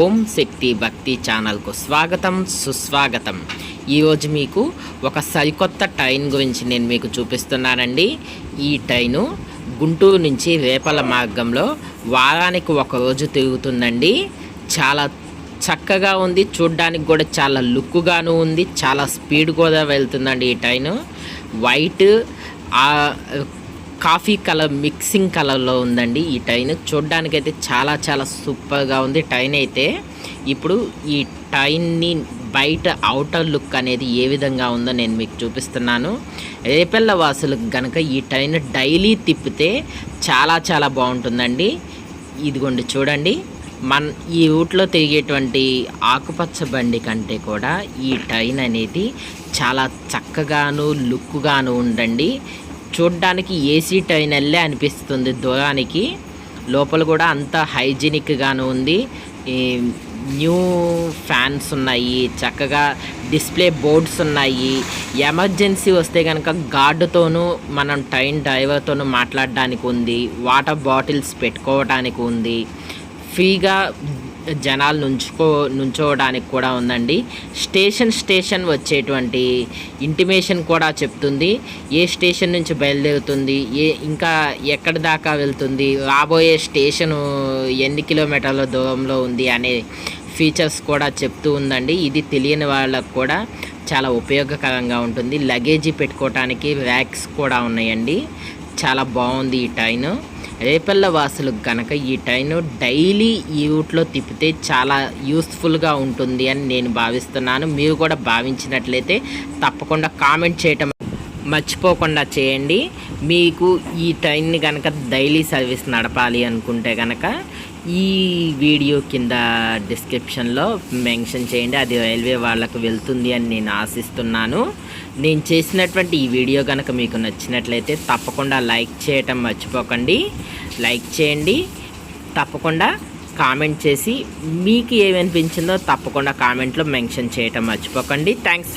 ఓం శక్తి భక్తి ఛానల్కు స్వాగతం సుస్వాగతం. ఈరోజు మీకు ఒక సరికొత్త ట్రైన్ గురించి నేను మీకు చూపిస్తున్నానండి. ఈ ట్రైను గుంటూరు నుంచి రేపల మార్గంలో వారానికి ఒక రోజు తిరుగుతుందండి. చాలా చక్కగా ఉంది చూడ్డానికి కూడా చాలా లుక్గాను ఉంది చాలా స్పీడ్ కూడా వెళ్తుందండి ఈ train white coffee colour mixing కలర్లో ఉందండి ఈ ట్రైన్ చూడ్డానికి అయితే చాలా చాలా సూపర్గా ఉంది. ట్రైన్ అయితే ఇప్పుడు ఈ ట్రైన్ని బయట అవుటర్ లుక్ అనేది ఏ విధంగా ఉందో నేను మీకు చూపిస్తున్నాను. రేపెల్ల వాసులకు కనుక ఈ ట్రైన్ డైలీ తిప్పితే చాలా చాలా బాగుంటుందండి. ఇదిగోండి చూడండి. మన ఈ రూట్లో తిరిగేటువంటి ఆకుపచ్చ బండి కంటే కూడా ఈ ట్రైన్ అనేది చాలా చక్కగాను లుక్గాను ఉండండి చూడ్డానికి ఏసీ ట్రైన్ వెళ్ళే అనిపిస్తుంది దూరానికి. లోపల కూడా అంత హైజీనిక్గాను ఉంది. న్యూ ఫ్యాన్స్ ఉన్నాయి చక్కగా డిస్ప్లే బోర్డ్స్ ఉన్నాయి. ఎమర్జెన్సీ వస్తే కనుక గార్డుతోనూ మనం ట్రైన్ డ్రైవర్తోనూ మాట్లాడడానికి ఉంది వాటర్ బాటిల్స్ పెట్టుకోవడానికి ఉంది ఫ్రీగా జనాలు నుంచుకో నుంచోవడానికి కూడా ఉందండి. స్టేషన్ స్టేషన్ వచ్చేటువంటి ఇంటిమేషన్ కూడా చెప్తుంది. ఏ స్టేషన్ నుంచి బయలుదేరుతుంది? ఏ ఇంకా ఎక్కడి దాకా వెళ్తుంది? రాబోయే స్టేషను ఎన్ని కిలోమీటర్ల దూరంలో ఉంది అనే ఫీచర్స్ కూడా చెప్తూ ఉందండి. ఇది తెలియని వాళ్ళకు కూడా చాలా ఉపయోగకరంగా ఉంటుంది. లగేజీ పెట్టుకోవటానికి ర్యాక్స్ కూడా ఉన్నాయండి. చాలా బాగుంది ఈ ట్రైన్ రేపల్ల వాసులకు కనుక ఈ టైను డైలీ ఈ రూట్లో తిప్పితే చాలా యూస్ఫుల్గా ఉంటుంది అని నేను భావిస్తున్నాను. మీరు కూడా భావించినట్లయితే తప్పకుండా కామెంట్ చేయటం మర్చిపోకుండా చేయండి. మీకు ఈ ట్రైన్ని కనుక డైలీ సర్వీస్ నడపాలి అనుకుంటే కనుక ఈ వీడియో కింద డిస్క్రిప్షన్లో మెన్షన్ చేయండి. అది రైల్వే వాళ్ళకు వెళ్తుంది అని నేను ఆశిస్తున్నాను. నేను చేసినటువంటి ఈ వీడియో కనుక మీకు నచ్చినట్లయితే తప్పకుండా లైక్ చేయటం మర్చిపోకండి. లైక్ చేయండి. తప్పకుండా కామెంట్ చేసి మీకు ఏమనిపించిందో తప్పకుండా కామెంట్లో మెన్షన్ చేయటం మర్చిపోకండి. థ్యాంక్స్.